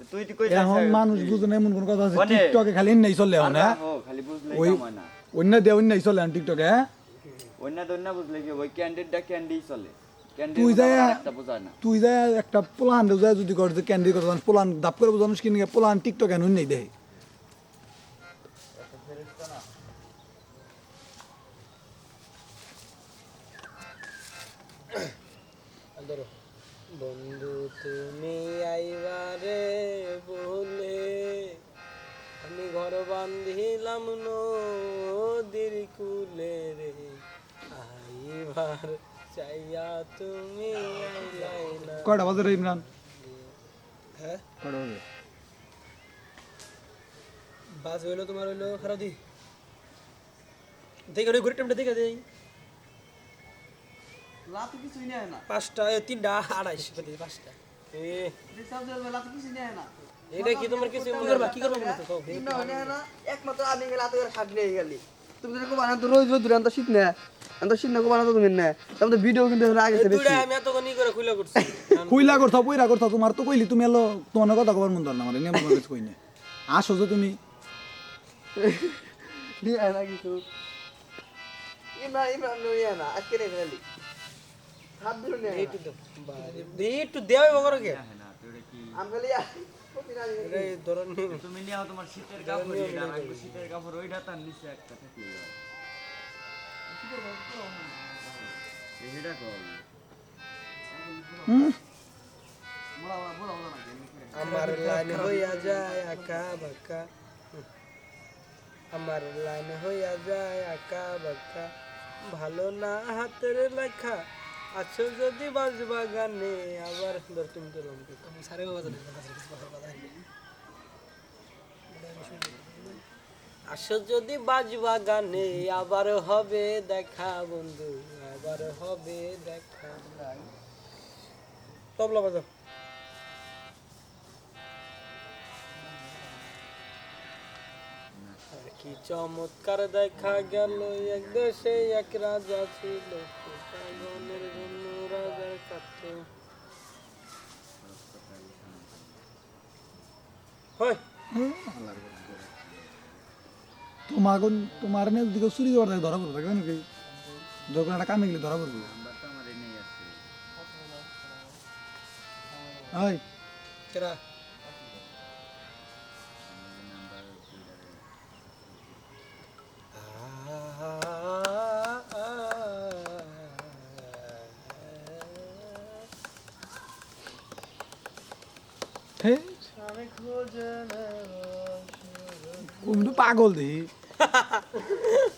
তুই তুই কই এখন মানুষ বুঝে না এমন কোন কথা আছে টিকটকে খালি নাই চলে এখন হ্যাঁ? খালি বুঝলে ওই না। অন্য দিয়ে অন্য চলে এখন টিকটকে হ্যাঁ? অন্য দন্য বুঝলে কি ওই ক্যান্ডিডেটটা ক্যান্ডি চলে। তুই যায়- একটা বোঝায় না। তুই যা একটা পোলান যায় যদি কর যে ক্যান্ডি কথা পোলান দাপ করে বুঝানোস কিনে পোলান টিকটক এখন নেই দেয়। বন্ধু তুমি আইবারে বান্ধিলাম নদীর কুলে রে। আইবার চাইয়া তুমি আইলাই না কয়টা বাজে রে ইমরান? হ্যাঁ? কয়টা বাজে? হইল তোমার হইল খারাপ দি দেখে ঘুরে টাইমটা দেখে দেই। রাতে কিছুই নেয় না। পাঁচটা তিনটা আড়াইশ পাঁচটা। এ। রিসার্চ দেবে রাতে কিছুই নেয় না। এটা কি তোমার কিছু মনে করবা কি করবা বলো তো? কও। তিন নয় নেয় না একমাত্র আমি গেলে রাতে করে শাক নিয়ে গেলি। তুমি তো রোজ রোজ শীত শীত না তুমি তো ভিডিও কিন্তু আগে থেকে বেশি আমি এতক্ষণ ই করে খুলে করছি। কইলা তোমার তো তুমি এলো তোমার কথা কবার মন না মানে নেমন কিছু কই না। আসো যে তুমি। কিছু না আজকে গেলি। হাত ধরে দাও দে। দেওয়াই বগর কে? না তুই কি আমি খালি প্রতিদিন আগে রে ধরন তুমি নিয়ে তোমার শীতের কাপড় এটা আর শীতের কাপড় ওইটা তার নিচে একটা থাকলে এটা কল আমার লাইন হইয়া যায় আকা বাকা। আমার লাইন হইয়া যায় আকা বাকা। ভালো না হাতের লেখা আছো যদি বাজবা গানে আবার ধর তুমি তো রঙ সারে বাজা আসো যদি বাজবা গানে আবার হবে দেখা বন্ধু আবার হবে দেখা। তবলা বাজাও। আর কি চমৎকার দেখা গেল এক দেশে এক রাজা ছিল। রাজার কাছে হয় তোমার তোমার নে দিকে চুরি করতে ধরা পড়বে কেন কি যখন একটা কামে গেলে ধরা পড়বে। নাম্বার তো আমার এনেই আছে ওই কেরা? পাগল দেখি